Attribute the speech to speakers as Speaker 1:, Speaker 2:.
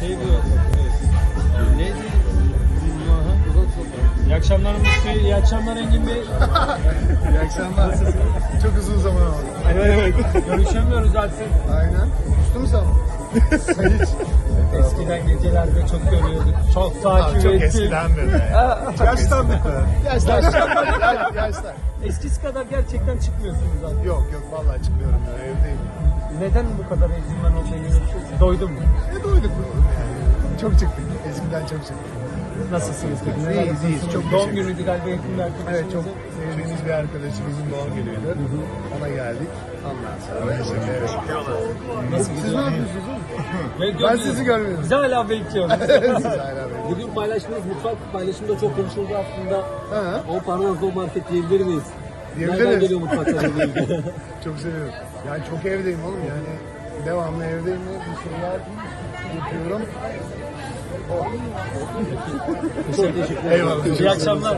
Speaker 1: şey diyor. Neydi? İyi akşamlar Mustafa. İyi akşamlar Engin Bey.
Speaker 2: İyi akşamlar. Çok uzun zaman oldu.
Speaker 1: Evet evet. Görüşemiyoruz artık.
Speaker 2: Aynen. Uçtu mu sen? Sen hiç.
Speaker 1: Eskiden gecelerde çok görüyorduk. Çok takip
Speaker 3: Çok
Speaker 1: ettik.
Speaker 3: eskiden de be.
Speaker 1: Yaştan mı?
Speaker 2: Yaşlar. Yaşlar. Yaşlar.
Speaker 1: Eskisi kadar gerçekten çıkmıyorsunuz artık.
Speaker 2: Yok yok vallahi çıkmıyorum ya evdeyim.
Speaker 1: Neden bu kadar ezilmen olduğunu doydun mu?
Speaker 2: Ne doyduk. Çok çıktık. Eskiden çok çıktık.
Speaker 1: Nasılsınız peki?
Speaker 2: İyiyiz,
Speaker 1: Neler
Speaker 2: iyiyiz.
Speaker 1: yapıyorsunuz?
Speaker 2: Çok
Speaker 1: Doğum
Speaker 2: teşekkür
Speaker 1: günüydü galiba yakın bir arkadaşınızın.
Speaker 2: Evet çok sevdiğimiz bir arkadaşımızın doğum günüydü. Ona geldik. Ondan sonra evet.
Speaker 1: Nasıl
Speaker 2: Siz
Speaker 1: gidiyor?
Speaker 2: ne yapıyorsunuz oğlum? Ben sizi görmüyorum.
Speaker 1: Biz hala bekliyoruz.
Speaker 2: Siz hala böyle.
Speaker 4: Bugün paylaştığınız mutfak paylaşımda çok konuşuldu aslında.
Speaker 2: Ha,
Speaker 4: O parmağınızda o market diyebilir miyiz?
Speaker 2: Diyebiliriz.
Speaker 4: Nereden geliyor mutfaklarla ilgili?
Speaker 2: çok seviyorum. Yani çok evdeyim oğlum yani. Devamlı evdeyim ve bir şeyler yapıyorum.
Speaker 4: çok teşekkür ederim.
Speaker 2: Eyvallah.
Speaker 1: İyi akşamlar.